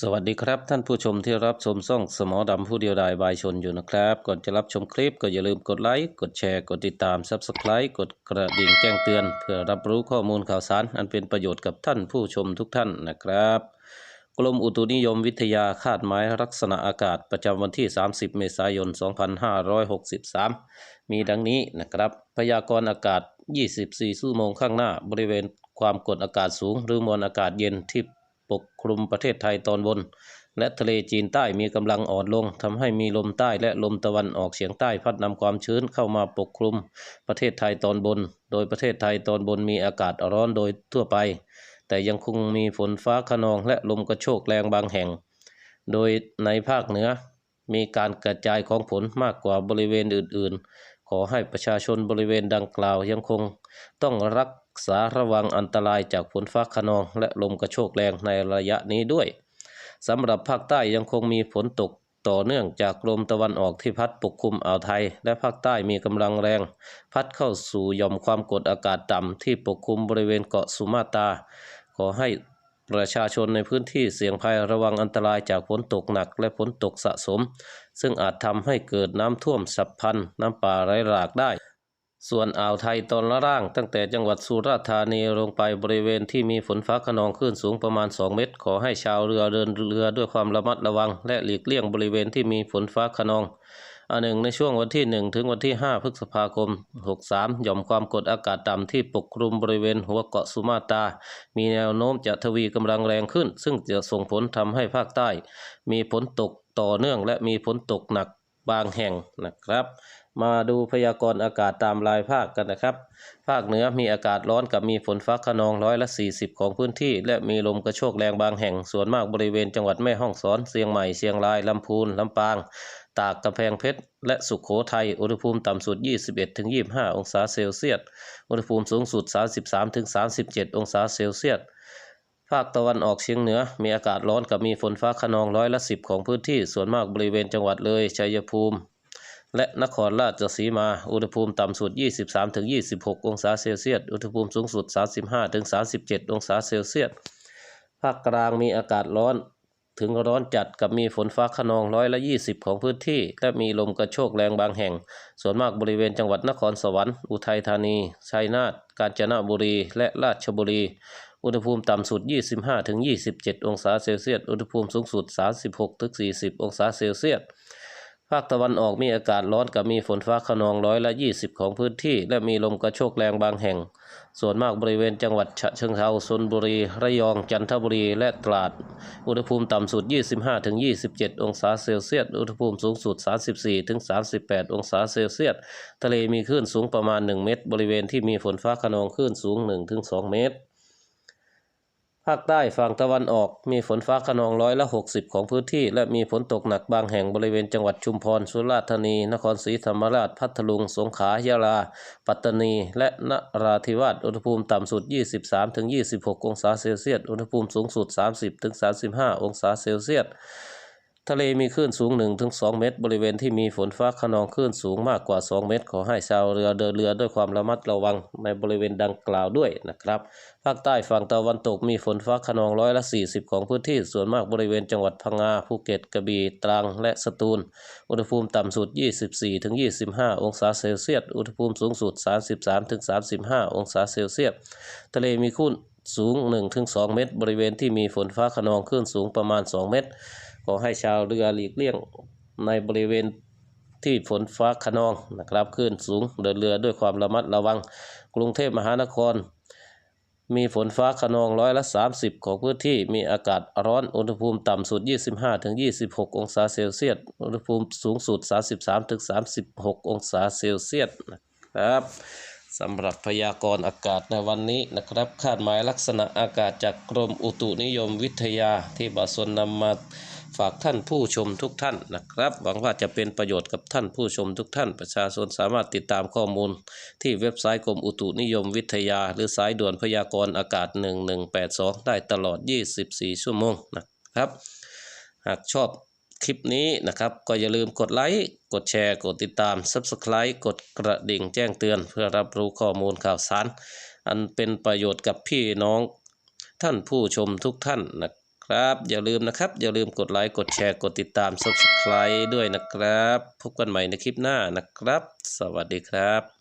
สวัสดีครับ ท่านผู้ชมที่รับชมช่องสมอดำผู้เดียวดายบายชนอยู่นะครับ ก่อนจะรับชมคลิปก็อย่าลืมกดไลค์กดแชร์กดติดตาม Subscribe กดกระดิ่งแจ้งเตือน เพื่อรับรู้ข้อมูลข่าวสาร อันเป็นประโยชน์กับท่านผู้ชมทุกท่านนะครับ กรมอุตุนิยมวิทยาคาดหมายลักษณะอากาศประจำวันที่ 30 เมษายน 2563 มีดังนี้นะครับ พยากรณ์อากาศ 24 ชั่วโมงข้างหน้า บริเวณความกดอากาศสูง หรือมวลอากาศเย็นที่ ปกคลุมประเทศไทยตอนบน และทะเลจีนใต้มีกำลังอ่อนลงทำให้มีลมใต้และลมตะวันออกเฉียงใต้พัดนำความชื้นเข้ามาปกคลุมประเทศไทยตอนบน โดยประเทศไทยตอนบนมีอากาศร้อนโดยทั่วไป แต่ยังคงมีฝนฟ้าขนองและลมกระโชกแรงบางแห่ง โดยในภาคเหนือมีการกระจายของฝนมากกว่าบริเวณอื่น ๆ ขอให้ประชาชนบริเวณดังกล่าวยังคงต้องรัก ษาระวังอันตรายจากฝนฟ้าขนอง และลมกระโชกแรงในระยะนี้ด้วยสำหรับภาคใต้ยังคงมีฝนตกต่อเนื่องจากลมตะวันออกที่พัดปกคลุมอ่าวไทย และภาคใต้มีกำลังแรง พัดเข้าสู่ย่อมความกดอากาศต่ำที่ปกคลุมบริเวณเกาะสุมาตราขอให้ประชาชนในพื้นที่เสี่ยงภัยระวังอันตรายจากฝนตกหนักและฝนตกสะสม ซึ่งอาจทำให้เกิดน้ำท่วมฉับพลันน้ำป่าไหลหลากได้ ส่วนอ่าวไทยตอนล่าง ตั้งแต่จังหวัดสุราษฎร์ธานีลงไปบริเวณที่มีฝนฟ้าขนองคลื่นสูงประมาณ 2 เมตร ขอให้ชาวเรือเดินเรือด้วยความระมัดระวัง และหลีกเลี่ยงบริเวณที่มีฝนฟ้าขนองอันหนึ่งในช่วงวันที่ 1 ถึงวันที่ 5 พฤษภาคม 63 หย่อมความกดอากาศต่ำที่ปกคลุมบริเวณหัวเกาะสุมาตรามีแนวโน้มจะทวีกำลังแรงขึ้น ซึ่งจะส่งผลทำให้ภาคใต้ มีฝนตกต่อเนื่องและมีฝนตกหนักบางแห่งนะครับ มาดูพยากรณ์อากาศตามรายภาคกันนะครับ ภาคเหนือมีอากาศร้อนกับมีฝนฟ้าขนองร้อยละ 40 ของพื้นที่ และมีลมกระโชกแรงบางแห่ง ส่วนมากบริเวณจังหวัดแม่ฮ่องสอน เชียงใหม่ เชียงราย ลำพูน ลำปาง ตากกำแพงเพชร และสุขโขทัย อุณหภูมิต่ำสุด 21-25 องศาเซลเซียส อุณหภูมิสูงสุด 33-37 องศาเซลเซียสภาคตะวันออกเฉียงเหนือ มีอากาศร้อนกับมีฝนฟ้าขนองร้อยละ10ของพื้นที่ ส่วนมากบริเวณจังหวัดเลย ชัยภูมิ และนครราชสีมา อุณหภูมิต่ำสุด 23-26 องศาเซลเซียส อุณหภูมิสูงสุด 35-37 องศาเซลเซียส ภาคกลางมีอากาศร้อน ถึงร้อนจัดกับมีฝนฟ้าขนองร้อยละ 20 ของพื้นที่ และมีลมกระโชกแรงบางแห่ง ส่วนมากบริเวณจังหวัดนครสวรรค์ อุทัยธานี ชัยนาท กาญจนบุรี และราชบุรี อุณหภูมิต่ำสุด 25-27 องศาเซลเซียส อุณหภูมิสูงสุด 36-40 องศาเซลเซียส ภาคตะวันออกมีอากาศร้อนกับมีฝนฟ้าขนองร้อยละ 20 ของพื้นที่ และมีลมกระโชกแรงบางแห่ง ส่วนมากบริเวณจังหวัดฉะเชิงเทราชลบุรี ระยอง จันทบุรี และตราด อุณหภูมิต่ำสุด 25-27 องศาเซลเซียส อุณหภูมิสูงสุด 34-38 องศาเซลเซียส ทะเลมีคลื่นสูงประมาณ 1 เมตร บริเวณที่มีฝนฟ้าขนองคลื่นสูง 1-2 เมตร ภาคใต้ฝั่งตะวันออกมีฝนฟ้าขนองร้อยละ60 ของพื้นที่ และมีฝนตกหนักบางแห่งบริเวณจังหวัดชุมพร สุราษฎร์ธานี นครศรีธรรมราช พัทลุง สงขลายะลา ปัตตานี และนราธิวาส อุณหภูมิต่ำสุด 23-26 องศาเซลเซียส อุณหภูมิสูงสุด 30-35 องศาเซลเซียส ทะเลมีคลื่นสูง 1-2 เมตร บริเวณที่มีฝนฟ้าขนองคลื่นสูงมากกว่า 2 เมตร ขอให้ชาวเรือเดินเรือด้วยความระมัดระวังในบริเวณดังกล่าวด้วยนะครับ ภาคใต้ฝั่งตะวันตกมีฝนฟ้าขนองร้อยละ 40 ของพื้นที่ ส่วนมากบริเวณจังหวัดพังงา ภูเก็ต กระบี่ ตรัง และสตูล อุณหภูมิต่ำสุด 24-25 องศาเซลเซียส อุณหภูมิสูงสุด 33-35 องศาเซลเซียส ทะเลมีคลื่น สูง 1-2 เมตร บริเวณที่มีฝนฟ้าขนองคลื่นสูงประมาณ 2 เมตร ขอให้ชาวเรือหลีกเลี่ยงในบริเวณที่ฝนฟ้าขนองนะครับคลื่นสูงเดินเรือด้วยความระมัดระวัง กรุงเทพมหานคร มีฝนฟ้าขนองร้อยละ 30 ของพื้นที่มีอากาศร้อนอุณหภูมิต่ำสุด 25-26 องศาเซลเซียสอุณหภูมิสูงสุด 33-36 องศาเซลเซียสนะครับ สำหรับพยากรณ์อากาศในวันนี้นะครับ คาดหมายลักษณะอากาศจากกรมอุตุนิยมวิทยาที่บาสนนำมาฝากท่านผู้ชมทุกท่านนะครับ หวังว่าจะเป็นประโยชน์กับท่านผู้ชมทุกท่าน ประชาชนสามารถติดตามข้อมูล ที่เว็บไซต์กรมอุตุนิยมวิทยา หรือสายด่วนพยากรณ์อากาศ 1182 ได้ตลอด 24 ชั่วโมงนะครับ หากชอบ คลิปนี้นะครับ ก็อย่าลืมกดไลค์ กดแชร์ กดติดตาม Subscribe กดกระดิ่งแจ้งเตือน เพื่อรับรู้ข้อมูลข่าวสาร อันเป็นประโยชน์กับพี่น้องท่านผู้ชมทุกท่านนะครับ อย่าลืมนะครับ อย่าลืมกดไลค์ กดแชร์ กดติดตาม Subscribe ด้วยนะครับ พบกันใหม่ในคลิปหน้านะครับ สวัสดีครับ